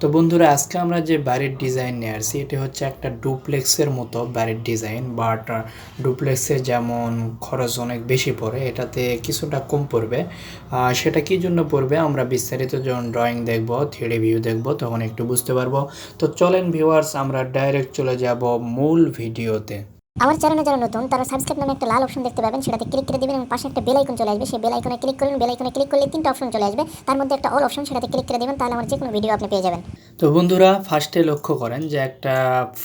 তো বন্ধুরা, আজকে আমরা যে বাড়ির ডিজাইন নিয়ে আসছি, এটি হচ্ছে একটা ডুপ্লেক্সের মতো বাড়ির ডিজাইন বাট ডুপ্লেক্সে যেমন খরচ অনেক বেশি পড়ে, এটাতে কিছুটা কম পড়বে। সেটা কি জন্য পড়বে, আমরা বিস্তারিত যখন ড্রয়িং দেখব থ্রিডি ভিউ দেখব, তখন একটু বুঝতে পারব। তো চলেন ভিউয়ার্স আমরা ডাইরেক্ট চলে যাব মূল ভিডিওতে আমার চ্যানেলে যারা নতুন, তারা সাবস্ক্রাইব নামে একটা লাল অপশন দেখতে পাবেন, সেটাতে ক্লিক করে দিবেন এবং পাশে একটা বেল আইকন চলে আসবে। সেই বেল আইকনে ক্লিক করুন বেল আইকনে ক্লিক করলে তিনটা অপশন চলে আসবে। তার মধ্যে একটা অল অপশন সেটাতে ক্লিক করে দিবেন, তাহলে আমার যে কোনো ভিডিও আপনি পেয়ে যাবেন। তো বন্ধুরা ফার্স্টে লক্ষ্য করেন যে একটা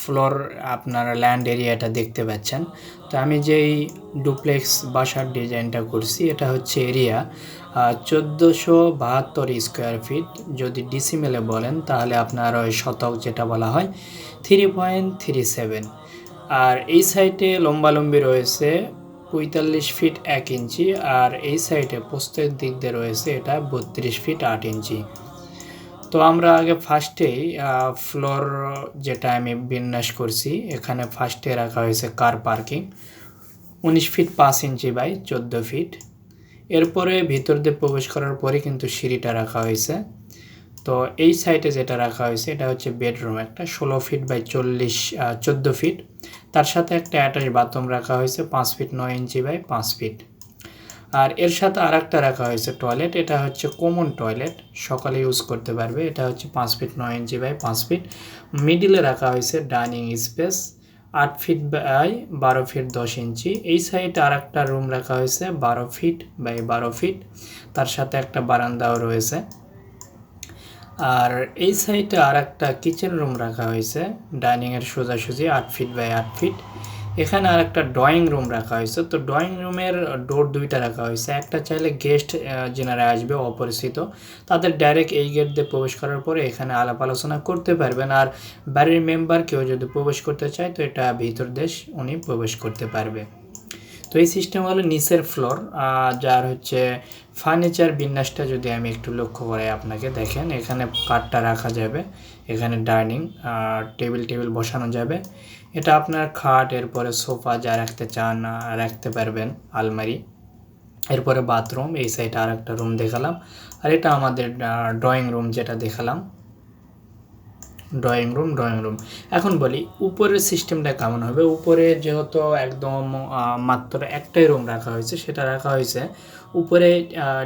ফ্লোর আপনার ল্যান্ড এরিয়াটা দেখতে পাচ্ছেন। তো আমি যেই ডুপ্লেক্স বাসার ডিজাইনটা করছি, এটা হচ্ছে এরিয়া চোদ্দোশো বাহাত্তর স্কোয়ার ফিট যদি ডিসিমেলে বলেন, তাহলে আপনার ওই শতক যেটা বলা হয় থ্রি পয়েন্ট থ্রি সেভেন আর এই সাইডে লম্বালম্বি রয়েছে পঁয়তাল্লিশ ফিট এক ইঞ্চি, আর এই সাইডে পোস্তের দিক দিয়ে রয়েছে এটা বত্রিশ ফিট আট ইঞ্চি। তো আমরা আগে ফার্স্টেই ফ্লোর যেটা আমি বিন্যাস করছি, এখানে ফার্স্টে রাখা হয়েছে কার পার্কিং। উনিশ ফিট পাঁচ ইঞ্চি বাই চোদ্দ ফিট। এরপরে ভিতর দিয়ে প্রবেশ করার পরে কিন্তু সিঁড়িটা রাখা হয়েছে। তো এই সাইডে যেটা রাখা হয়েছে, এটা হচ্ছে বেডরুম একটা ষোলো ফিট বাই চল্লিশ চোদ্দ ফিট তার সাথে একটা অ্যাটাচ বাথরুম রাখা হয়েছে, পাঁচ ফিট নয় ইঞ্চি বাই পাঁচ ফিট আর এর সাথে আর একটা রাখা হয়েছে টয়লেট এটা হচ্ছে কমন টয়লেট সকালে ইউজ করতে পারবে। এটা হচ্ছে পাঁচ ফিট নয় ইঞ্চি বাই পাঁচ ফিট মিডিলে রাখা হয়েছে ডাইনিং স্পেস আট ফিট বাই বারো ফিট দশ ইঞ্চি। এই সাইডে আর একটা রুম রাখা হয়েছে, বারো ফিট বাই বারো ফিট তার সাথে একটা বারান্দাও রয়েছে। আর এই সাইডে আর একটা কিচেন রুম রাখা হয়েছে। ডাইনিংয়ের সোজাসুজি আট ফিট বাই আট ফিট এখানে আর একটা ড্রয়িং রুম রাখা হয়েছে। তো ড্রয়িং রুমের ডোর দুইটা রাখা হয়েছে। একটা চাইলে গেস্ট যেনারা আসবে, অপরিচিত। তাদের ডাইরেক্ট এই গেট দিয়ে প্রবেশ করার পরে এখানে আলাপ আলোচনা করতে পারবেন। আর বাড়ির মেম্বার কেউ যদি প্রবেশ করতে চায়, তো এটা ভিতর দেশ উনি প্রবেশ করতে পারবে। তো এই সিস্টেম হলো নিচের ফ্লোর যার হচ্ছে ফার্নিচার বিন্যাসটা যদি আমি একটু লক্ষ্য করাই আপনাকে, দেখেন এখানে কাঠটা রাখা যাবে, এখানে ডাইনিং আর টেবিল টেবিল বসানো যাবে। এটা আপনার খাট, এরপরে সোফা যা রাখতে চান রাখতে পারবেন, আলমারি। এরপরে বাথরুম এই সাইডে আর একটা রুম দেখালাম। আর এটা আমাদের ড্রয়িং রুম যেটা দেখালাম। ড্রয়িং রুম ড্রয়িং রুম এখন বলি, উপরের সিস্টেমটা কেমন হবে? উপরে যেহেতু একদম মাত্র একটাই রুম রাখা হয়েছে, সেটা রাখা হয়েছে। উপরে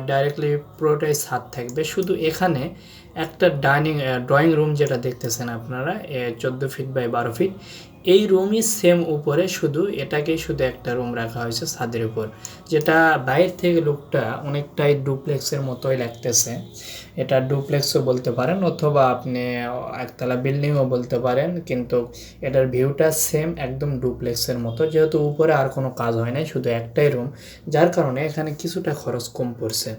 ডাইরেক্টলি পুরোটাই ছাদ থাকবে। শুধু এখানে একটা ডাইনিং ড্রয়িং রুম যেটা দেখতেছেন আপনারা চোদ্দ ফিট বাই বারো ফিট এই রুমই সেম উপরে, শুধু এটাকেই শুধু একটা রুম রাখা হয়েছে ছাদের উপর। যেটা বাইরে থেকে লুকটা অনেকটাই ডুপ্লেক্সের মতোই লাগতেছে। এটা ডুপ্লেক্সও বলতে পারেন, অথবা আপনি একতলা বিল্ডিংও বলতে পারেন, কিন্তু এটার ভিউটা সেম একদম ডুপ্লেক্সের মতো। যেহেতু উপরে আর কোনো কাজ হয় নাই, শুধু একটাই রুম যার কারণে এখানে কিছুটা খরচ কম পড়ছে।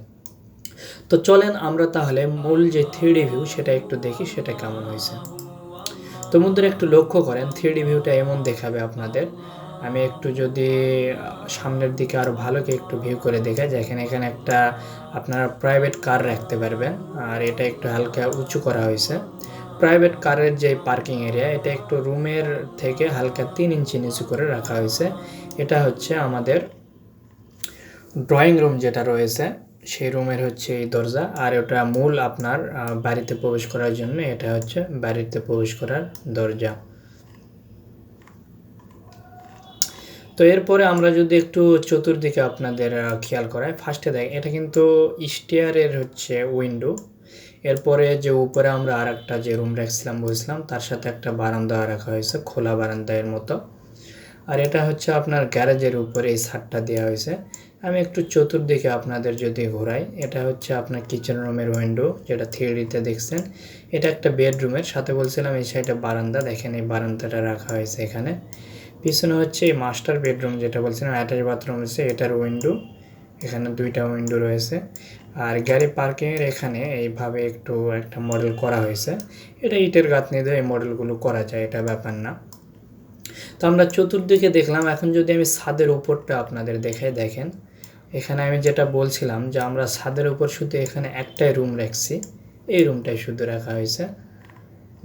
তো চলেন আমরা তাহলে মূল যে থ্রিডি ভিউ সেটা একটু দেখি, সেটা কেমন হয়েছে। তো বন্ধুরা, একটু লক্ষ্য করেন থ্রিডি ভিউটা এমন দেখাবে আপনাদের। আমি একটু যদি সামনের দিকে আরও ভালোকে একটু ভিউ করে দেখাই যেখানে এখানে একটা আপনারা প্রাইভেট কার রাখতে পারবেন, আর এটা একটু হালকা উঁচু করা হয়েছে। প্রাইভেট কারের যে পার্কিং এরিয়া এটা একটু রুমের থেকে হালকা তিন ইঞ্চি নিচু করে রাখা হয়েছে। এটা হচ্ছে আমাদের ড্রয়িং রুম যেটা রয়েছে। সেই রুমের হচ্ছে এই দরজা আর ওটা মূল আপনার বাড়িতে প্রবেশ করার জন্য এটা হচ্ছে বাড়িতে প্রবেশ করার দরজা। তো এরপরে আমরা যদি একটু চতুর্দিকে আপনাদের খেয়াল করাই। ফার্স্টে দেখ এটা কিন্তু স্টেয়ারের হচ্ছে উইন্ডো এরপরে যে উপরে আমরা আর একটা যে রুম রাখছিলাম বলছিলাম তার সাথে একটা বারান্দা রাখা হয়েছে, খোলা বারান্দার মতো। আর এটা হচ্ছে আপনার গ্যারেজের উপরে এই ছাদটা দেওয়া হয়েছে। আমি একটু চতুর্দিকে আপনাদের যদি ঘোরাই, এটা হচ্ছে আপনার কিচেন রুমের উইন্ডো যেটা থিওরিতে দেখছেন। এটা একটা বেডরুমের সাথে বলছিলাম এই সাইডে বারান্দা, দেখেন এই বারান্দাটা রাখা হয়েছে এখানে। পিছনে হচ্ছে এই মাস্টার বেডরুম যেটা বলছিলাম অ্যাটাচ বাথরুম হচ্ছে এটার উইন্ডো এখানে দুইটা উইন্ডো রয়েছে। আর গাড়ি পার্কিংয়ের এখানে এইভাবে একটু একটা মডেল করা হয়েছে। এটা ইটের গাঁথনি দিয়ে এই মডেলগুলো করা যায়, এটা ব্যাপার না। তো আমরা চতুর্দিকে দেখলাম, এখন যদি আমি ছাদের উপরটা আপনাদের দেখাই, দেখেন। এখানে আমি যেটা বলছিলাম যে আমরা ছাদের উপর শুধু এখানে একটাই রুম রাখছি। এই রুমটাই শুধু রাখা হয়েছে।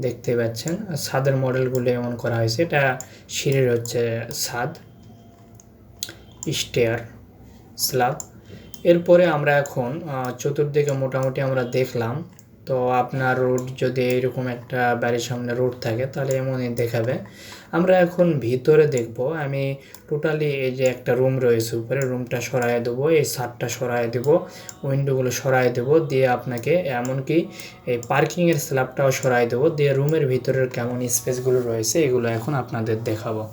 দেখতে পাচ্ছেন ছাদের মডেলগুলো এমন করা হয়েছে। এটা সিঁড়ির হচ্ছে ছাদ স্টেয়ার স্ল্যাব এরপরে আমরা এখন চতুর্দিকে মোটামুটি আমরা দেখলাম তো আপনার রোড যদি এরকম একটা বাড়ির সামনে রোড থাকে, তাহলে এমনই দেখাবে। আমরা এখন ভিতরে দেখব। আমি টোটালি এই যে একটা রুম রয়েছে উপরে রুমটা সরাই দেবো, এই ছাদটা সরাই দেবো উইন্ডোগুলো সরাই দেবো, দিয়ে আপনাকে এমনকি এই পার্কিংয়ের স্ল্যাবটাও সরাই দেবো, দিয়ে রুমের ভিতরের কেমন স্পেসগুলো রয়েছে, এগুলো এখন আপনাদের দেখাবো।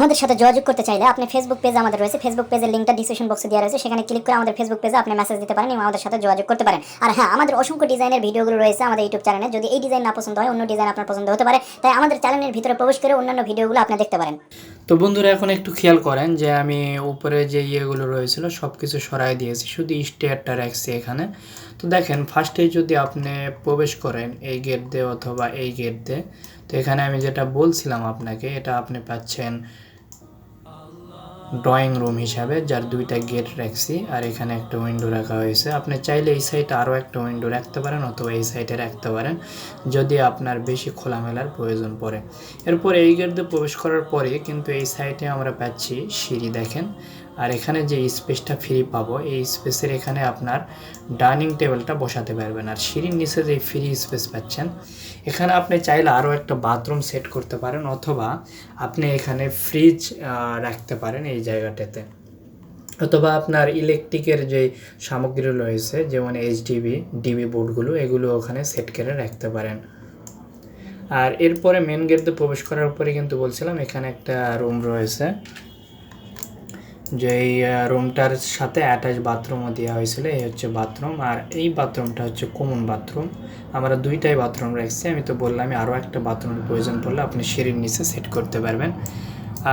আমাদের সাথে যোগাযোগ করতে চাইলে আপনি ফেসবুক পেজ আমাদের রয়েছে। ফেসবুক পেজের লিঙ্কটা ডিসক্রিপশন বক্সে দেওয়া রয়েছে। সেখানে ক্লিক করে আমাদের ফেসবুক পেজে আপনি মেসেজ দিতে পারেন এবং আমাদের সাথে যোগাযোগ করতে পারেন। আর হ্যাঁ আমাদের অসংখ্য ডিজাইনের ভিডিওগুলো রয়েছে আমাদের ইউটিউব চ্যানেলে যদি এই ডিজাইন না পছন্দ হয়, অন্য ডিজাইন আপনার পছন্দ হতে পারে। তাই আমাদের চ্যানেলের ভিতরে প্রবেশ করে অন্যান্য ভিডিওগুলো আপনি দেখতে পারেন। তো বন্ধুরা, এখন একটু খেয়াল করেন যে আমি উপরে যে ইয়েগুলো রয়েছিল সব কিছু সরাই দিয়েছি। শুধু স্টেয়ারটা রাখছি এখানে। তো দেখেন ফার্স্টে যদি আপনি প্রবেশ করেন এই গেট দিয়ে অথবা এই গেট দিয়ে, তো এখানে আমি যেটা বলছিলাম আপনাকে, এটা আপনি পাচ্ছেন ড্রয়িং রুম হিসাবে, যার দুইটা গেট রাখছি। আর এখানে একটা উইন্ডো রাখা হয়েছে। আপনি চাইলে এই সাইডে আরও একটা উইন্ডো রাখতে পারেন অথবা এই সাইডে রাখতে পারেন, যদি আপনার বেশি খোলামেলার প্রয়োজন পড়ে। এরপর এই গেট দিয়ে প্রবেশ করার পরে কিন্তু এই সাইডে আমরা পাচ্ছি সিঁড়ি, দেখেন। আর এখানে যে স্পেসটা ফ্রি পাবো, এই স্পেসের এখানে আপনার ডাইনিং টেবিলটা বসাতে পারবেন। আর সিঁড়ির নিচে যে ফ্রি স্পেস পাচ্ছেন, এখানে আপনি চাইলে আরও একটা বাথরুম সেট করতে পারেন অথবা আপনি এখানে ফ্রিজ রাখতে পারেন এই জায়গাটাতে। অথবা আপনার ইলেকট্রিকের যে সামগ্রী রয়েছে, যেমন এইচডিবি ডিবি বোর্ডগুলো এগুলো ওখানে সেট করে রাখতে পারেন। আর এরপরে মেন গেট দিয়ে প্রবেশ করার পরে কিন্তু বলছিলাম, এখানে একটা রুম রয়েছে। যে এই রুমটার সাথে অ্যাটাচ বাথরুমও দেওয়া হয়েছিল, এই হচ্ছে বাথরুম আর এই বাথরুমটা হচ্ছে কমন বাথরুম আমরা দুইটাই বাথরুম রাখছি, আমি তো বললাম আরও একটা বাথরুমের প্রয়োজন পড়লে আপনি সিঁড়ির নিচে সেট করতে পারবেন।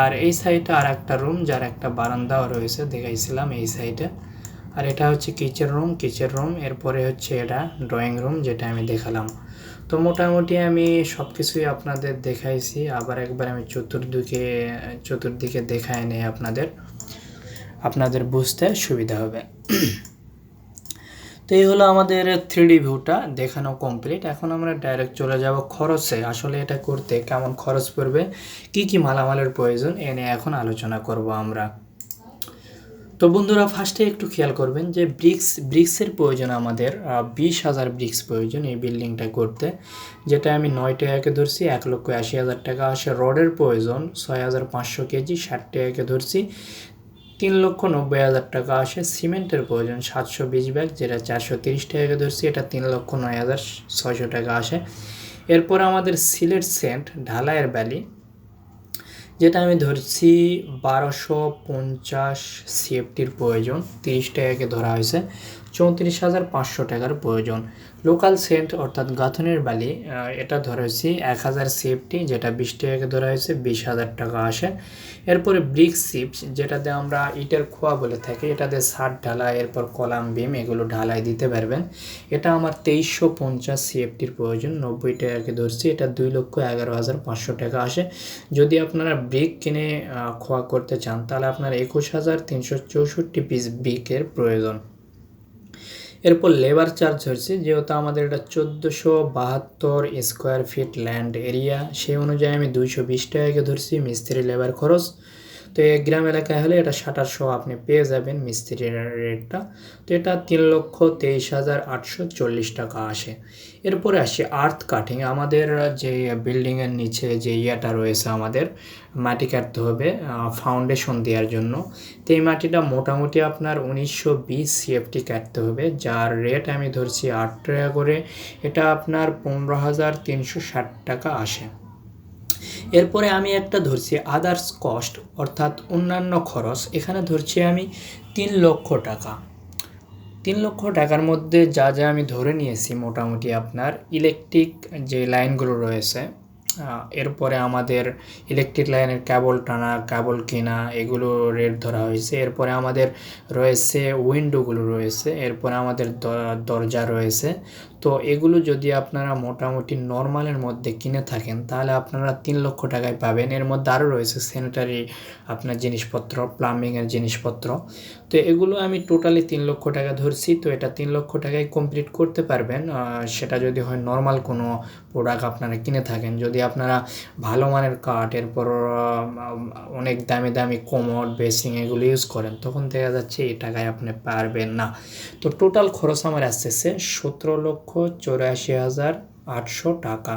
আর এই সাইডে আর একটা রুম যার একটা বারান্দাও রয়েছে, দেখাইছিলাম এই সাইডে আর এটা হচ্ছে কিচেন রুম কিচেন রুম এরপরে হচ্ছে এটা ড্রয়িং রুম যেটা আমি দেখালাম। তো মোটামুটি আমি সব কিছুই আপনাদের দেখাইছি, আবার একবার আমি চতুর্দিকে চতুর্দিকে দেখাই নেই আপনাদের। আপনাদের বুঝতে সুবিধা হবে। তো এই হলো আমাদের থ্রি ভিউটা দেখানো কমপ্লিট এখন আমরা ডাইরেক্ট চলে যাব খরচে। আসলে এটা করতে কেমন খরচ পড়বে? কি কি মালামালের প্রয়োজন? এ নিয়ে এখন আলোচনা করব আমরা। তো বন্ধুরা ফার্স্টে একটু খেয়াল করবেন যে ব্রিক্স ব্রিক্সের প্রয়োজন আমাদের বিশ হাজার ব্রিক্স প্রয়োজন এই বিল্ডিংটা করতে। যেটা আমি নয় টাকাকে ধরছি, এক লক্ষ আশি হাজার টাকা। আসে রডের প্রয়োজন, ছয় হাজার পাঁচশো কেজি, ষাট টাকাকে ধরছি। তিন লক্ষ নব্বই হাজার টাকা আসে সিমেন্টের প্রয়োজন। সাতশো বিশ ব্যাগ, যেটা চারশো তিরিশ টাকাকে ধরছি, এটা তিন লক্ষ নয় হাজার ছয়শো টাকা আসে। এরপর আমাদের সিলেট সেন্ট ঢালাইয়ের ব্যালি যেটা আমি ধরছি বারোশো পঞ্চাশ সিএফটির প্রয়োজন, তিরিশ টাকাকে ধরা হয়েছে। চৌত্রিশ হাজার পাঁচশো টাকার প্রয়োজন। লোকাল সেন্ট অর্থাৎ গাঁথনের বালি এটা ধরা হয়েছে এক হাজার সেফটি যেটা বিশ টাকাকে ধরা হয়েছে, বিশ হাজার টাকা আসে। এরপরে ব্রিক সিপস যেটাতে আমরা ইটের খোয়া বলে থাকি, এটাতে ষাট ঢালাই, এরপর কলাম বিম এগুলো ঢালাই দিতে পারবেন। এটা আমার তেইশশো পঞ্চাশ সিএফটির প্রয়োজন, নব্বই টাকাকে ধরছি, এটা দুই লক্ষ এগারো হাজার পাঁচশো টাকা আসে। যদি আপনারা ব্রিক কিনে খোয়া করতে চান, তাহলে আপনার একুশ হাজার তিনশো চৌষট্টি পিস ব্রিকের প্রয়োজন। এরপর লেবার চার্জ হচ্ছে যেহেতু আমাদের এটা চোদ্দোশো বাহাত্তর স্কোয়ার ফিট ল্যান্ড এরিয়া সেই অনুযায়ী আমি দুইশো বিশ টাকাকে ধরছি, মিস্ত্রি লেবার খরচ। তো গ্রাম এলাকায় হলে এটা সাতাশশো আপনি পেয়ে যাবেন মিস্ত্রির রেটটা। তো এটা তিন লক্ষ তেইশ হাজার আটশো চল্লিশ টাকা আসে। এরপরে আসি আর্থ কাটিং। আমাদের যে বিল্ডিংয়ের নিচে যে ইয়েটা রয়েছে আমাদের, মাটি কাটতে হবে ফাউন্ডেশন দেওয়ার জন্য। তো এই মাটিটা মোটামুটি আপনার উনিশশো বিশ সিএফটি কাটতে হবে। যার রেট আমি ধরছি আট টাকা করে, এটা আপনার পনেরো হাজার তিনশো ষাট টাকা আসে। এরপরে আমি একটা ধরছি আদার্স কস্ট অর্থাৎ অন্যান্য খরচ। এখানে ধরছি আমি তিন লক্ষ টাকা। তিন লক্ষ টাকার মধ্যে যা যা আমি ধরে নিয়েছি মোটামুটি আপনার ইলেকট্রিক যে লাইনগুলো রয়েছে এরপরে আমাদের ইলেকট্রিক লাইনের কেবল টানা কেবল কেনা, এগুলো রেট ধরা হয়েছে। এরপরে আমাদের রয়েছে উইন্ডোগুলো রয়েছে। এরপরে আমাদের দরজা রয়েছে। তো এগুলো যদি আপনারা মোটামুটি নর্মালের মধ্যে কিনে থাকেন, তাহলে আপনারা তিন লক্ষ টাকায় পাবেন। এর মধ্যে আরও রয়েছে স্যানিটারি আপনার জিনিসপত্র প্লাম্বিংয়ের জিনিসপত্র। তো এগুলো আমি টোটালি তিন লক্ষ টাকা ধরছি, তো এটা তিন লক্ষ টাকায় কমপ্লিট করতে পারবেন। সেটা যদি হয় নর্মাল কোনো প্রোডাক্ট আপনারা কিনে থাকেন। যদি আপনারা ভালো মানের কাঠ, এরপর অনেক দামি দামি কোমর বেসিং এগুলো ইউজ করেন, তখন দেখা যাচ্ছে এই টাকায় আপনি পারবেন না। তো টোটাল খরচ আমার আসতেছে সতেরো লক্ষ চৌরাশি হাজার আটশো টাকা।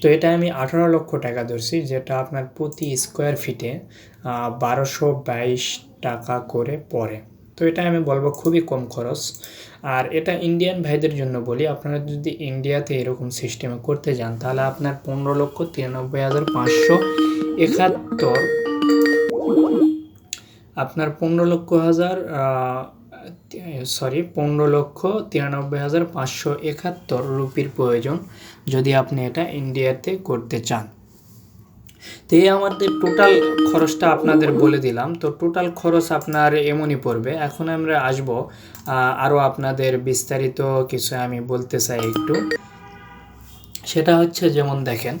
তো এটা আমি আঠারো লক্ষ টাকা ধরছি, যেটা আপনার প্রতি স্কোয়ার ফিটে বারোশো বাইশ টাকা করে পড়ে। তো এটা আমি বলব খুবই কম খরচ। আর এটা ইন্ডিয়ান ভাইদের জন্য বলি, আপনারা যদি ইন্ডিয়াতে এরকম সিস্টেমে করতে যান, তাহলে আপনার পনেরো লক্ষ তিরানব্বই হাজার পাঁচশো একাত্তর, আপনার পনেরো লক্ষ হাজার সরি, পনেরো লক্ষ তিরানব্বই হাজার পাঁচশো একাত্তর রুপির প্রয়োজন যদি আপনি এটা ইন্ডিয়াতে করতে চান। তো এই আমাদের টোটাল খরচটা আপনাদের বলে দিলাম। তো টোটাল খরচ আপনার এমনই পড়বে। এখন আমরা আসব আরও আপনাদের বিস্তারিত কিছু আমি বলতে চাই একটু। সেটা হচ্ছে, যেমন দেখেন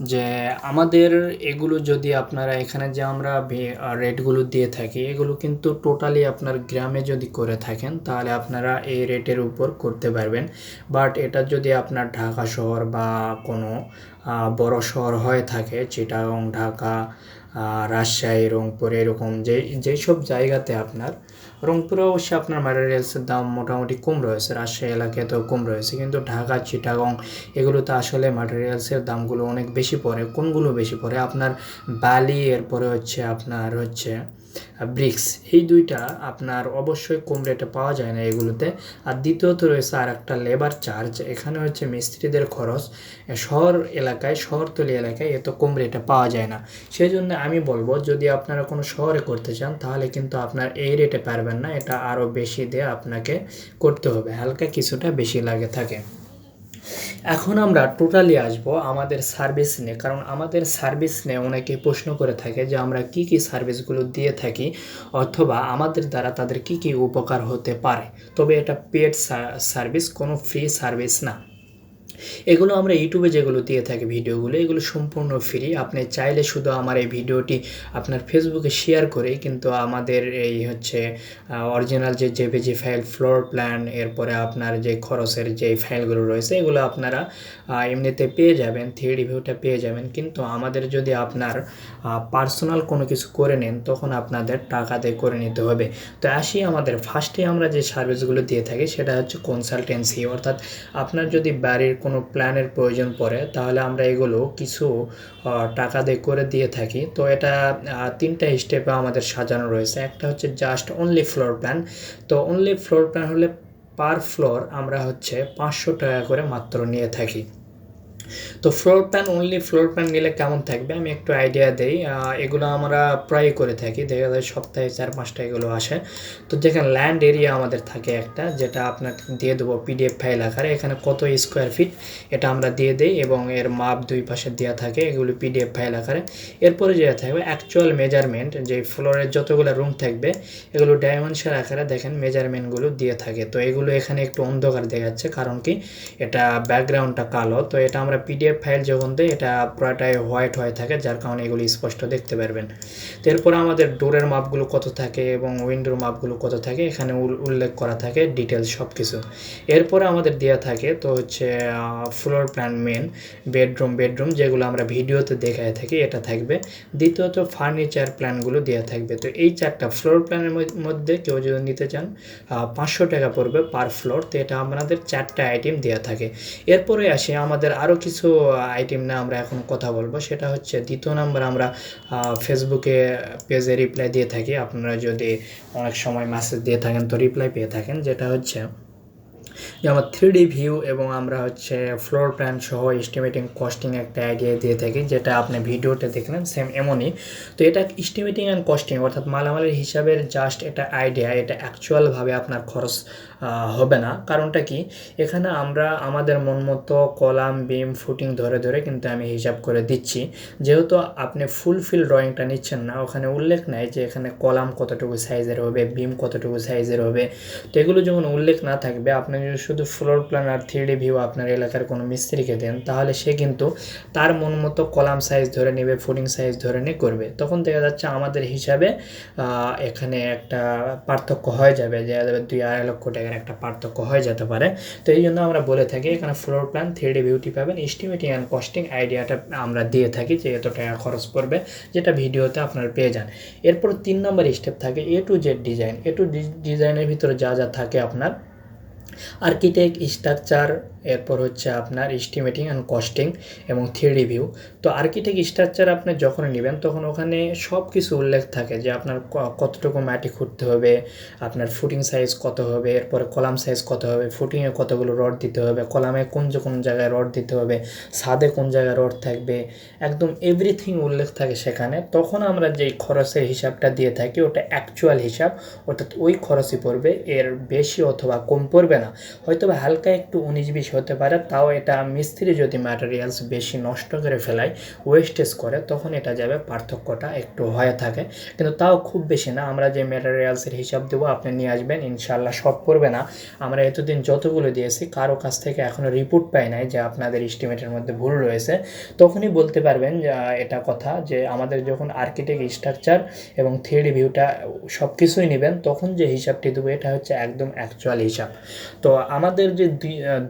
যে আমাদের এগুলো যদি আপনারা এখানে যে আমরা রেটগুলো দিয়ে থাকি, এগুলো কিন্তু টোটালি আপনার গ্রামে যদি করে থাকেন, তাহলে আপনারা এই রেটের উপর করতে পারবেন। বাট এটা যদি আপনার ঢাকা শহর বা কোনো বড় শহর হয়ে থাকে, চিটাগং, ঢাকা রাজশাহী, রংপুর, এরকম যে, যেসব জায়গাতে আপনার রংপুরে অবশ্যই আপনার ম্যাটেরিয়ালসের দাম মোটামুটি কম রয়েছে, রাজশাহী এলাকায় তো কম রয়েছে। কিন্তু ঢাকা, চিটাগং এগুলোতে আসলে ম্যাটেরিয়ালসের দামগুলো অনেক বেশি পড়ে, কোনগুলো বেশি পড়ে? আপনার বালি, এরপরে হচ্ছে আপনার হচ্ছে ব্রিক্স এই দুইটা আপনার অবশ্যই কম রেটে পাওয়া যায় না এগুলোতে। আর দ্বিতীয়ত রয়েছে আর একটা লেবার চার্জ এখানে হচ্ছে মিস্ত্রিদের খরচ। শহর এলাকায়, শহরতলি এলাকায় এত কম রেটে পাওয়া যায় না। সেই জন্য আমি বলব, যদি আপনারা কোনো শহরে করতে চান, তাহলে কিন্তু আপনার এই রেটে পারবেন না। এটা আরও বেশি দিয়ে আপনাকে করতে হবে। হালকা কিছুটা বেশি লাগে থাকে। এখন আমরা টোটালি আসব আমাদের সার্ভিস নিয়ে, কারণ আমাদের সার্ভিস নিয়ে অনেকে প্রশ্ন করে থাকে যে আমরা কি কি সার্ভিসগুলো দিয়ে থাকি অথবা আমাদের দ্বারা তাদের কি কি উপকার হতে পারে। তবে এটা পেড সার্ভিস কোনো ফ্রি সার্ভিস না। এগুলো আমরা ইউটিউবে যেগুলো দিয়ে থাকি ভিডিওগুলো, এগুলো সম্পূর্ণ ফ্রি আপনি চাইলে শুধু আমার এই ভিডিওটি আপনার ফেসবুকে শেয়ার করে কিন্তু আমাদের এই হচ্ছে অরিজিনাল যে জেপিজি ফাইল ফ্লোর প্ল্যান এরপরে আপনার যে খরচের যে ফাইলগুলো রয়েছে, এগুলো আপনারা এমনিতে পেয়ে যাবেন থ্রি রিভিউটা পেয়ে যাবেন। কিন্তু আমাদের যদি আপনার পার্সোনাল কোনো কিছু করে নেন, তখন আপনাদের টাকা দিয়ে করে নিতে হবে। তো আসি আমাদের ফার্স্টে আমরা যে সার্ভিসগুলো দিয়ে থাকি, সেটা হচ্ছে কনসালটেন্সি অর্থাৎ আপনার যদি বাড়ির কোনো প্ল্যানের প্রয়োজন পড়ে, তাহলে আমরা এগুলো কিছু টাকা দিয়ে করে দিয়ে থাকি। তো এটা তিনটা স্টেপে আমাদের সাজানো রয়েছে। একটা হচ্ছে জাস্ট অনলি ফ্লোর প্ল্যান তো অনলি ফ্লোর প্ল্যান হলে পার ফ্লোর আমরা হচ্ছে পাঁচশো টাকা করে মাত্র নিয়ে থাকি। তো floor plan only floor plan নিলে কেমন থাকবে? আমি একটু আইডিয়া দেই। এগুলো আমরা প্রায় করে থাকি। দেখা যায় সপ্তাহে চার পাঁচটা এগুলো আসে। তো যেখানে ল্যান্ড এরিয়া আমাদের থাকে একটা, যেটা আপনাকে দিয়ে দেবো পিডিএফ ফাইল আকারে। এখানে কত স্কোয়ার ফিট এটা আমরা দিয়ে দিই এবং এর মাপ দুই পাশে দেওয়া থাকে এগুলো পিডিএফ ফাইল আকারে। এরপরে যেটা থাকবে অ্যাকচুয়াল মেজারমেন্ট যে ফ্লোরের যতগুলো রুম থাকবে, এগুলো ডায়মেনশন আকারে দেখেন মেজারমেন্টগুলো দিয়ে থাকে। তো এগুলো এখানে একটু অন্ধকার দেখাচ্ছে, কারণ কি? এটা ব্যাকগ্রাউন্ডটা কালো, তো এটা আমরা পিডিএফ ফাইল যখন দিই এটা পুরোটাই হোয়াইট হয়ে থাকে, যার কারণে এগুলো স্পষ্ট দেখতে পারবেন। এরপরে আমাদের ডোরের মাপগুলো কত থাকে এবং উইন্ডোর মাপগুলো কত থাকে, এখানে উল- উল্লেখ করা থাকে ডিটেলস সব কিছু এরপরে আমাদের দেওয়া থাকে, তো হচ্ছে floor plan main bedroom bedroom যেগুলো আমরা ভিডিওতে দেখায় থাকি, এটা থাকবে। দ্বিতীয়ত ফার্নিচার প্ল্যানগুলো দেওয়া থাকবে। তো এই চারটা ফ্লোর প্ল্যানের মধ্যে কেউ যদি নিতে চান পাঁচশো টাকা পড়বে পার ফ্লোর তো এটা আমাদের চারটা আইটেম দেওয়া থাকে। এরপরে আসে আমাদের আরও কিছু আইটেম না আমরা এখন কথা বলব। সেটা হচ্ছে দ্বিতীয় নাম্বার আমরা ফেসবুকে পেজে রিপ্লাই দিয়ে থাকি। আপনারা যদি অনেক সময় মেসেজ দিয়ে থাকেন তো রিপ্লাই পেয়ে থাকেন। যেটা হচ্ছে যেমন থ্রি ডি ভিউ এবং আমরা হচ্ছে ফ্লোর প্ল্যান সহ এস্টিমেটিং কস্টিং একটা আইডিয়া দিয়ে থাকি, যেটা আপনি ভিডিওতে দেখলেন সেম এমনই। তো এটা এস্টিমেটিং অ্যান্ড কস্টিং অর্থাৎ মালামালের হিসাবের জাস্ট এটা আইডিয়া এটা অ্যাকচুয়ালভাবে আপনার খরচ হবে না। কারণটা কি? এখানে আমরা আমাদের মন মতো কলাম, বিম ফুটিং ধরে ধরে কিন্তু আমি হিসাব করে দিচ্ছি। যেহেতু আপনি ফুলফিল ড্রয়িংটা নিচ্ছেন না, ওখানে উল্লেখ নাই যে এখানে কলাম কতটুকু সাইজের হবে, বিম কতটুকু সাইজের হবে। তো এগুলো যখন উল্লেখ না থাকবে, আপনি যদি শুধু ফ্লোর প্ল্যান আর থ্রি ডি ভিউ আপনার এলাকার কোনো মিস্ত্রিকে দেন, তাহলে সে কিন্তু তার মন মতো কলাম সাইজ ধরে নেবে ফুটিং সাইজ ধরে নিয়ে করবে। তখন দেখা যাচ্ছে আমাদের হিসাবে এখানে একটা পার্থক্য হয়ে যাবে যে, দুই আড়াই লক্ষ টাকার একটা পার্থক্য হয়ে যেতে পারে। তো এই জন্য আমরা বলে থাকি, এখানে ফ্লোর প্ল্যান থ্রি বিউটি পাবেন। এস্টিমেটিং অ্যান্ড কস্টিং আইডিয়াটা আমরা দিয়ে থাকি যে এত টাকা খরচ পড়বে, যেটা ভিডিওতে আপনারা পেয়ে যান। এরপর তিন নম্বর স্টেপ থাকে A to Z design A to ডিজাইনের ভিতরে যা যা থাকে আপনার আর্কিটেক্ট, স্ট্রাকচার, এরপর হচ্ছে আপনার এস্টিমেটিং অ্যান্ড কস্টিং এবং থ্রি ভিউ তো আর্কিটেক্ট, স্ট্রাকচার আপনি যখন নেবেন, তখন ওখানে সব কিছু উল্লেখ থাকে যে আপনার কতটুকু মাটি খুঁড়তে হবে, আপনার ফুটিং সাইজ কত হবে, এরপরে কলাম সাইজ কত হবে ফুটিংয়ে কতগুলো রড দিতে হবে কলামে কোন যে কোন জায়গায় রড দিতে হবে, ছাদে কোন জায়গায় রড থাকবে, একদম এভরিথিং উল্লেখ থাকে সেখানে। তখন আমরা যেই খরচের হিসাবটা দিয়ে থাকি, ওটা অ্যাকচুয়াল হিসাব, অর্থাৎ ওই খরচই পড়বে, এর বেশি অথবা কম পড়বে না। হয়তো বা হালকা একটু উনিশ বিশ হতে পারে, তাও এটা মিস্ত্রি যদি ম্যাটেরিয়ালস বেশি নষ্ট করে ফেলায় ওয়েস্টেজ করে, তখন এটা যাবে পার্থক্যটা একটু হয়ে থাকে। কিন্তু তাও খুব বেশি না, আমরা যে ম্যাটেরিয়ালসের হিসাব দেবো, আপনি নিয়ে আসবেন ইনশাল্লাহ সব পড়বে না। আমরা এতদিন যতগুলো দিয়েছি, কারও কাছ থেকে এখনও রিপোর্ট পাই নাই যে আপনাদের এস্টিমেটের মধ্যে ভুল রয়েছে। তখনই বলতে পারবেন এটা কথা যে আমাদের যখন আর্কিটেক্ট স্ট্রাকচার এবং থ্রি ভিউটা সব কিছুই নেবেন, তখন যে হিসাবটি দেবো, এটা হচ্ছে একদম অ্যাকচুয়াল হিসাব। তো আমাদের যে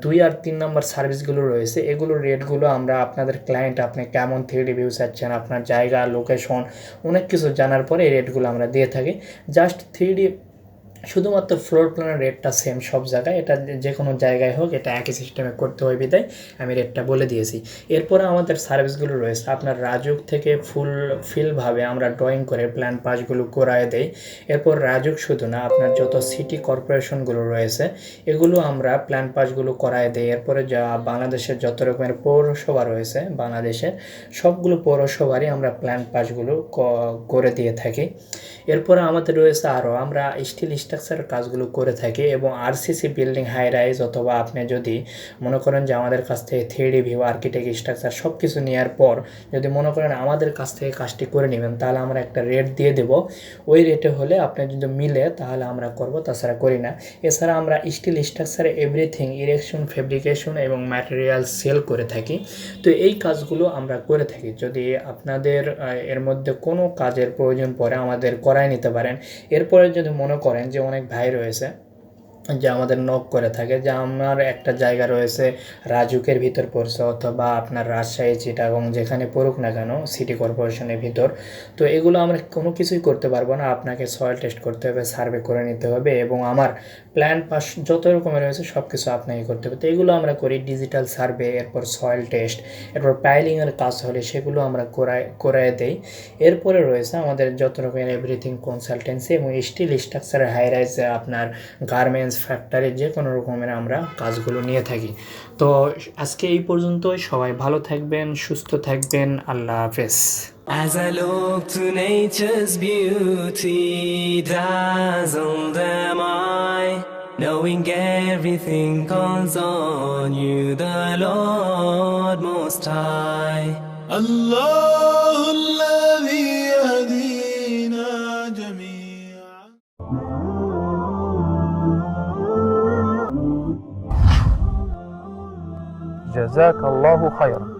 দুই আর তিন নম্বর সার্ভিসগুলো রয়েছে এগুলোর রেটগুলো আমরা আপনাদের ক্লায়েন্ট আপনি কেমন থ্রি রিভিউ চাচ্ছেন, আপনার জায়গা লোকেশন অনেক কিছু জানার পরে এই রেটগুলো আমরা দিয়ে থাকি। জাস্ট থ্রি শুধুমাত্র ফ্লোর প্ল্যানের রেটটা সেম সব জায়গায়, এটা যে- কোনো জায়গায় হোক, এটা একই সিস্টেমে করতে হয় বিদায় আমি রেটটা বলে দিয়েছি। এরপরে আমাদের সার্ভিসগুলো রয়েছে। আপনার রাজুক থেকে ফুল ফিলভাবে আমরা ড্রয়িং করে প্ল্যান পাসগুলো করায় দেই। এরপর রাজুক শুধু না, আপনার যত সিটি কর্পোরেশনগুলো রয়েছে, এগুলো আমরা প্ল্যান পাসগুলো করায় দেই। এরপরে যা বাংলাদেশের যত রকমের পৌরসভা রয়েছে, বাংলাদেশের সবগুলো পৌরসভারই আমরা প্ল্যান পাসগুলো করে দিয়ে থাকি। এরপরে আমাদের রয়েছে আরও আমরা স্টিল স্ট্রাকচারের কাজগুলো করে থাকি এবং আরসিসি বিল্ডিং হাই রাইজ অথবা আপনি যদি মনে করেন যে আমাদের কাছ থেকে থ্রি ভিউ আর্কিটেক্ট স্ট্রাকচার সব কিছু নেওয়ার পর যদি মনে করেন আমাদের কাছ থেকে কাজটি করে নেবেন, তাহলে আমরা একটা রেট দিয়ে দেব। ওই রেটে হলে আপনি যদি মিলে, তাহলে আমরা করব, তাছাড়া করি না। এছাড়া আমরা স্টিল স্ট্রাকচারে এভরিথিং ইরেকশন ফেব্রিকেশন এবং ম্যাটেরিয়াল সেল করে থাকি। তো এই কাজগুলো আমরা করে থাকি। যদি আপনাদের এর মধ্যে কোনো কাজের প্রয়োজন পড়ে, আমাদের করাই নিতে পারেন। এরপরে যদি মনে করেন যে অনেক ভাই রয়েছে। যে আমাদের নক করে থাকে যে আমার একটা জায়গা রয়েছে রাজুকের ভিতর পড়ছে অথবা আপনার রাজশাহী, চিটাগং যেখানে পড়ুক না কেন সিটি কর্পোরেশনের ভিতর। তো এগুলো আমরা কোনো কিছুই করতে পারব না, আপনাকে সয়েল টেস্ট করতে হবে সার্ভে করে নিতে হবে এবং আমার প্ল্যান পাস যত রকমের রয়েছে সব কিছু আপনাকে করতে হবে। তো এগুলো আমরা করি ডিজিটাল সার্ভে এরপর সয়েল টেস্ট এরপর পাইলিংয়ের কাজ হলে সেগুলো আমরা করায় করায় দেই। এরপরে রয়েছে আমাদের যত রকমের এভরিথিং কনসালটেন্সি এবং স্টিল স্ট্রাকচারের হাই রাইজ আপনার গার্মেন্টস ফ্যাক্টরের যে কোনো রকমের আমরা কাজগুলো নিয়ে থাকি তো আজকে এই পর্যন্ত সবাই ভালো থাকবেন সুস্থ থাকবেন আল্লাহ হাফেজ As I look to nature's beauty, dazzle the I, knowing everything calls on you, the Lord Most High. Allah. جزاك الله خيرا.